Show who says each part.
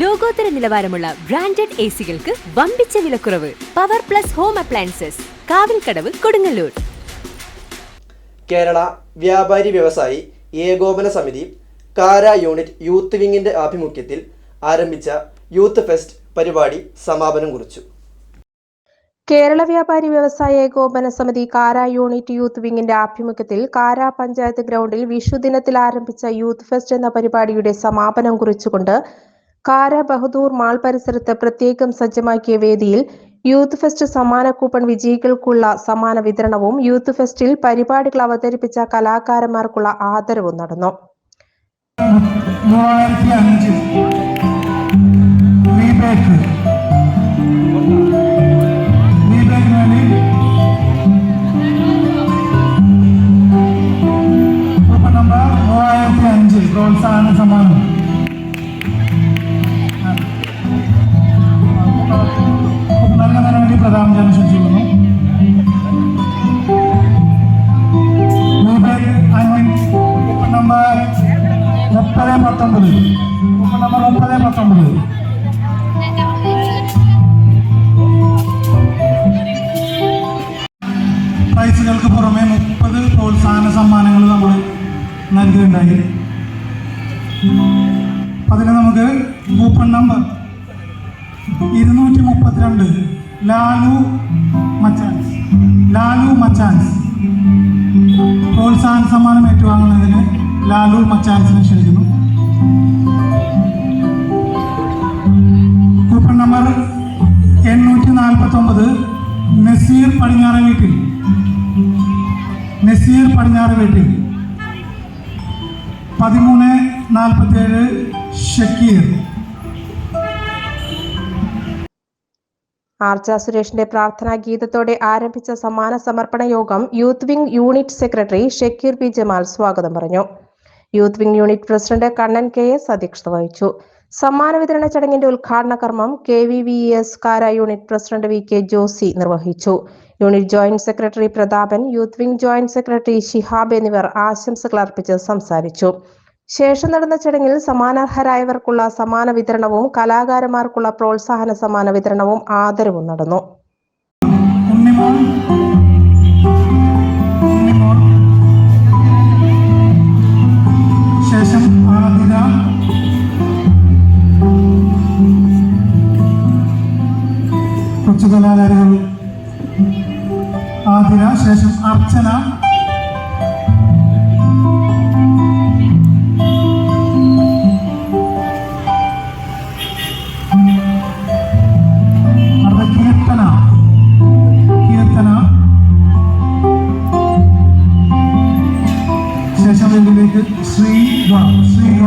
Speaker 1: ലോകോത്തര നിലവാരമുള്ള branded A സികൾക്ക് വമ്പിച്ച വിലക്കുറവ്. Power plus home appliances. Kavilkadavu Kodungallur.
Speaker 2: Kerala വ്യാപാരി വ്യവസായി ഏകോപന സമിതി കാര യൂണിറ്റ് യൂത്ത് വിങ്ങിന്റെ ആഭിമുഖ്യത്തിൽ ആരംഭിച്ച യൂത്ത് ഫെസ്റ്റ് പരിപാടി സമാപനം കുറിച്ചു.
Speaker 3: കേരള വ്യാപാരി വ്യവസായ ഏകോപന സമിതി കാര യൂണിറ്റ് യൂത്ത് വിങ്ങിന്റെ ആഭിമുഖ്യത്തിൽ കാര പഞ്ചായത്ത് ഗ്രൗണ്ടിൽ വിഷുദിനത്തിൽ ആരംഭിച്ച യൂത്ത് ഫെസ്റ്റ് എന്ന പരിപാടിയുടെ സമാപനം കുറിച്ചുകൊണ്ട് കാര ബഹദൂർ മാൾ പരിസരത്ത് പ്രത്യേകം സജ്ജമാക്കിയ വേദിയിൽ യൂത്ത് ഫെസ്റ്റ് സമ്മാന കൂപ്പൺ വിജയികൾക്കുള്ള സമ്മാന വിതരണവും യൂത്ത് ഫെസ്റ്റിൽ പരിപാടികൾ അവതരിപ്പിച്ച കലാകാരന്മാർക്കുള്ള ആദരവും നടന്നു.
Speaker 4: പ്രോത്സാഹന അഞ്ച് മുപ്പത് പത്തൊമ്പത്. നമ്പർ ഒമ്പത് പത്തൊമ്പത്. പ്രൈസുകൾക്ക് പുറമെ മുപ്പത് പ്രോത്സാഹന സമ്മാനങ്ങൾ നമ്മൾ നൽകുകയുണ്ടായി അതിന് നമുക്ക് കൂപ്പൺ നമ്പർ ഇരുന്നൂറ്റി മുപ്പത്തിരണ്ട് ലാലു മച്ചാൻസ് ലാലു മച്ചാൻസ് പ്രോത്സാഹന സമ്മാനം ഏറ്റുവാങ്ങുന്നതിന് ലാലു മച്ചാൻസിനെ ക്ഷണിക്കുന്നു. ഒമ്പത് നസീർ പടിഞ്ഞാറ വീട്ടിൽ. നസീർ പടിഞ്ഞാറ വീട്ടിൽ. പതിമൂന്ന് നാൽപ്പത്തേഴ് ഷക്കീർ.
Speaker 3: ആർച്ച സുരേഷിന്റെ പ്രാർത്ഥനാ ഗീതത്തോടെ ആരംഭിച്ച സമ്മാന സമർപ്പണ യോഗം youth wing unit secretary Shakeer P Jamal സ്വാഗതം പറഞ്ഞു. Youth wing unit president Kannan K S അധ്യക്ഷത വഹിച്ചു. സമ്മാന വിതരണ ചടങ്ങിന്റെ ഉദ്ഘാടന കർമ്മം K V V S Kara unit president V K Josy നിർവഹിച്ചു. Unit joint secretary Prathapan youth wing joint secretary Shihab എന്നിവർ ആശംസകൾ അർപ്പിച്ച് സംസാരിച്ചു. ശേഷം നടന്ന ചടങ്ങിൽ സമ്മാനാർഹരായവർക്കുള്ള സമ്മാന വിതരണവും കലാകാരന്മാർക്കുള്ള പ്രോത്സാഹന സമ്മാന വിതരണവും ആദരവും നടന്നു.
Speaker 4: ആതിര ശേഷം അർച്ചന. ശേഷം ഇതിലേക്ക് ശ്രീവ. ശ്രീവ.